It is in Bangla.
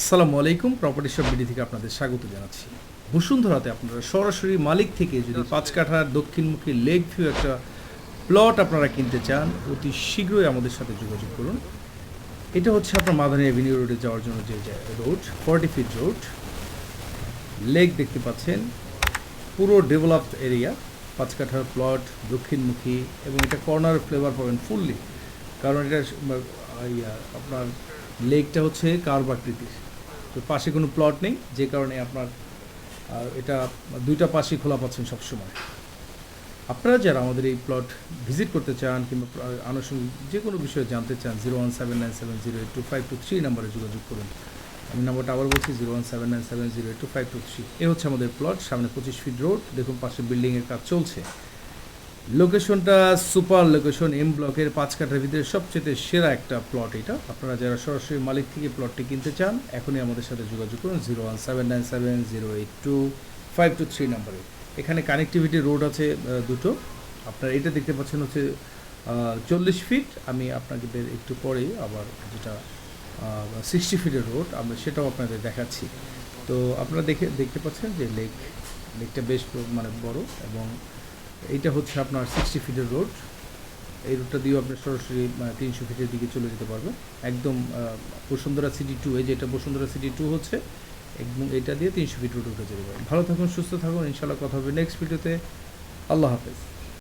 আসসালামু আলাইকুম প্রপার্টি শপ বিডি থেকে আপনাদের স্বাগত জানাচ্ছি। বসুন্ধরাতে আপনারা সরাসরি মালিক থেকে যদি পাঁচ কাঠার দক্ষিণমুখী লেক ভিউ একটা প্লট আপনারা কিনতে চান, অতি শীঘ্রই আমাদের সাথে যোগাযোগ করুন। এটা হচ্ছে আপনার মাদানী অ্যাভিনিউ রোডে যাওয়ার জন্য যে road forty feet road lake দেখতে পাচ্ছেন, পুরো ডেভেলপড এরিয়া পাঁচ কাঠার প্লট দক্ষিণমুখী, এবং এটা কর্নার ফ্লেভার পাবেন ফুললি কারণ এটা আপনার লেকটা হচ্ছে কার্ভ আকৃতির। তো পাশে কোনো প্লট নেই, যে কারণে আপনার এটা দুইটা পাশে খোলা পাচ্ছেন সবসময়। আপনারা যারা আমাদের এই প্লট ভিজিট করতে চান কিংবা আনুষঙ্গিক যে কোনো বিষয়ে জানতে চান zero one seven nine seven zero eight two five two three নাম্বারে যোগাযোগ করুন। আমি নাম্বারটা আবার বলছি zero one seven nine seven zero eight two five two three এ হচ্ছে আমাদের প্লট সামনে পঁচিশ ফিট রোড দেখুন পাশে বিল্ডিংয়ের কাজ চলছে। লোকেশনটা সুপার লোকেশন এম ব্লকের পাঁচ কাঠার ভিতরে সবচেয়ে সেরা একটা প্লট এটা। আপনারা যারা সরাসরি মালিক থেকে প্লটটি কিনতে চান, এখনই আমাদের সাথে যোগাযোগ করুন zero one seven nine seven zero eight two five two three নাম্বারে। এখানে কানেক্টিভিটি রোড আছে দুটো। আপনারা এটা দেখতে পাচ্ছেন হচ্ছে চল্লিশ ফিট আমি আপনাদের একটু পরেই আবার যেটা সিক্সটি ফিটের রোড আমরা সেটাও আপনাদের দেখাচ্ছি। তো আপনারা দেখে, দেখতে পাচ্ছেন যে লেক লেকটা বেশ মানে বড় এবং এইটা হচ্ছে আপনার সিক্সটি ফিটের রোড এই রোডটা দিয়েও আপনি সরাসরি তিনশো ফিটের দিকে চলে যেতে পারবেন। একদম বসুন্ধরা সিটি টু এই যেটা বসুন্ধরা সিটি টু হচ্ছে এবং এটা দিয়ে তিনশো ফিট রোড উঠে যেতে পারবেন। ভালো থাকুন, সুস্থ থাকুন ইনশাল্লাহ কথা হবে নেক্সট ভিডিওতে আল্লাহ হাফেজ।